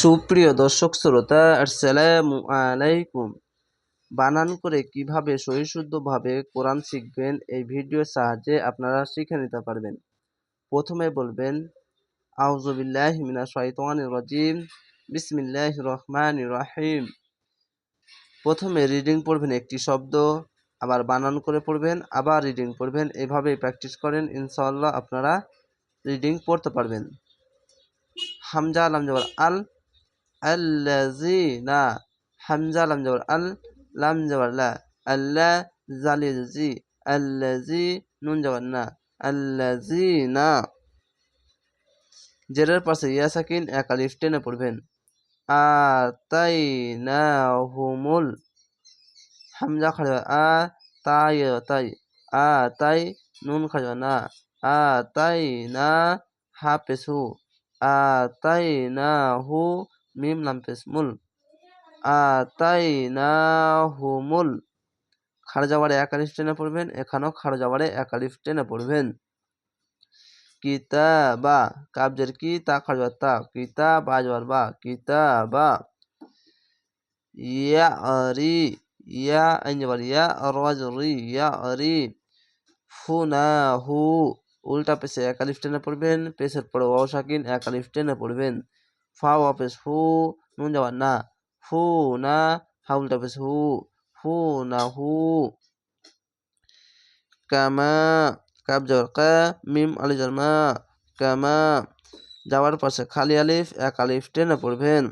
সুপ্রিয় দর্শক শ্রোতা, আসসালামু আলাইকুম। বানান করে কীভাবে সহিশুদ্ধভাবে কোরআন শিখবেন, এই ভিডিওর সাহায্যে আপনারা শিখে নিতে পারবেন। প্রথমে বলবেন আউজুবিল্লাহ মিনা শয়তানির রাজিম বিসমিল্লাহ রহমান রাহিম। প্রথমে রিডিং পড়বেন একটি শব্দ, আবার বানান করে পড়বেন, আবার রিডিং পড়বেন। এভাবেই প্র্যাকটিস করেন ইনশাল্লাহ আপনারা রিডিং পড়তে পারবেন। হামজা আলাম জবর আল আল্লাযিনা হামজা লাম জবর আল লাম জবর লা আল্লাহ জালিল জি আল্লাযি নুন জবর না আল্লাযিনা জেরের পাশে ইয়া সাকিন, এক আলিফ টেনে পড়বেন। আতাইনাহুমুল। হামজা খাড়া আ তাই তাই আ তাই নুন খাড়া না আ তাই না হাফেসু আ তাই না হু মিম লাম পেসমুল আতাইনাহুমুল। খাড়া যাওয়ারে এক আলিফ টেনে পড়বেন, এখানেও খাড়া যাওয়ারে এক আলিফ টেনে পড়বেন। কিতাবা কাবজের কি তা খাড়া তা কিতাব আজবার বা, কিতাবা। ইয়া আরি ইয়া আইনবার ইয়া, রাজরি, ইয়া আরি ফুনাহু। উল্টা পেশে এক আলিফ টেনে পড়বেন পেশের পরে ওয়াও সাকিন, এক আলিফ টেনে পড়বেন। ফা ওয়াপেস ফু নুন যাওয়ার না ফু না হা উল্টা পেশ হু ফু না হু কামা কাব যাওয়ার কা মিম আলি যার মা কামা যাওয়ার পাশে খালি আলিফ এক আলিফ টেনে পড়বেন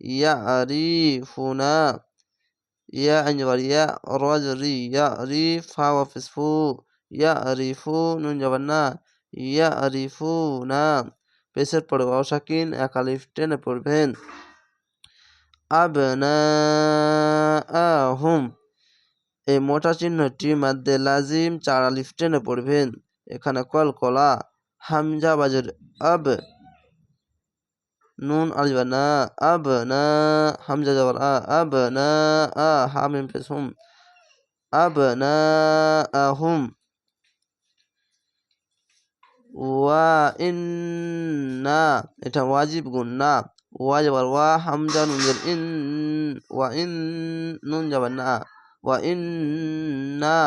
ইয়া আরি ফুনা ইয়া আঞ্জবার ইয়া রজ রি ইয়া রি ফা ওয়াপেস ফু ইয়া আরি ফু নুন যাবার না ইয়া আরি ফু না পেশের পরে ওয়াও সাকিন এক আলিফ টেনে পড়বেন। আবনাআহুম। এই মোটা চিহ্নটি মাদ্দে লাজিম চার আলিফ টেনে পড়বেন। এখানে কলকলা হামজা বাজের আব, নুন আলিবা না আব না হামজা যাবার আ আব না আ, হামিম পেশ আব না আহুম ওয়া ইন্না, এটা ওয়াজিব গুণ, না। ওয়া যাবার ওয়া হামজা নুনের ইন, ওয়া ইন, নুন যাবার না। ওয়া ইন্না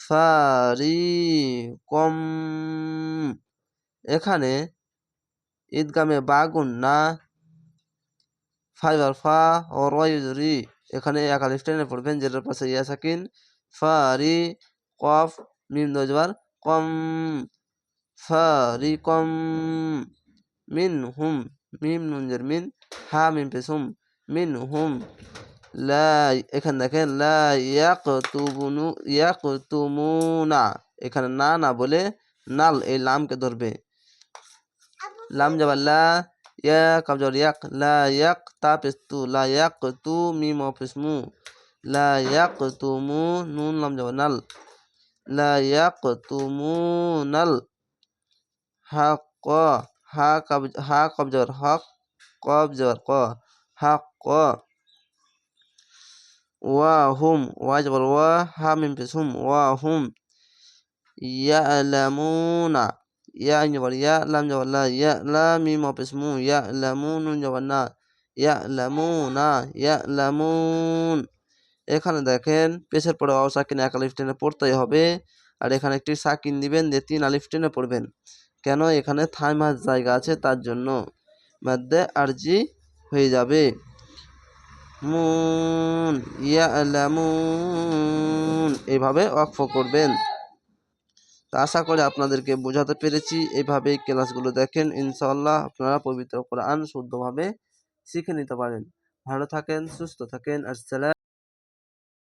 ফারিকম, এখানে ঈদগামে বাগুন না। ফাইবার ফা ও রয়ুরি এখানে এক আলিফ টেনে পড়বেন যেটার পাশে ইয়া সাকিন। ফারি কফ মিম দজবার কম। ফারিকম মিন হুম মিম নুনজের মিন হা মিম পেস হুম মিন হুম লা এখানে দেখেন, লা ইয়াকতুবুনু ইয়াকতুমুনা। এখানে না না বলে নাল, এই লামকে ধরবে। লাম যাবার, লা ইয়া কাবজর ইয়াক লা ইয়াক তা পেস তু লা ইয়াক তু মিম পেস মু লা ইয়াক তুমু নুন লাম যাবার, নাল লা ইয়াক তুমু নাল হক হা, কব, হা, কবজর হক কবজর, ক হক ওয়া, হুম, ওয়া, জবর, ওয়া, হা, মিম পেশ হুম, ওয়া, হুম। ইয়ালামুনা, ইয়া জবর, ইয়া, লাম, জবর, লা, ইয়া, লা, মিম পেশ মু ইয়ালামুন জবর, না ইয়ালামুনা ইয়ালামুন এখানে দেখেন, পেশের পরে ওয়াও সাকিন এক আলিফ টেনে পড়তেই হবে, আর এখানে একটি সাকিন দিবেন, দিয়ে তিন আলিফ টেনে পড়বেন। কেন এখানে থাইমার জায়গা আছে তার জন্য? মধ্যে আরজি হয়ে যাবে। মুন, ইয়ালামুন এইভাবে অক্ফ করবেন। তা আশা করি আপনাদেরকে বোঝাতে পেরেছি। এইভাবে ক্লাসগুলো দেখেন, ইনশাআল্লাহ আপনারা পবিত্র কোরআন শুদ্ধভাবে শিখে নিতে পারেন। ভালো থাকেন, সুস্থ থাকেন, আসসালাম।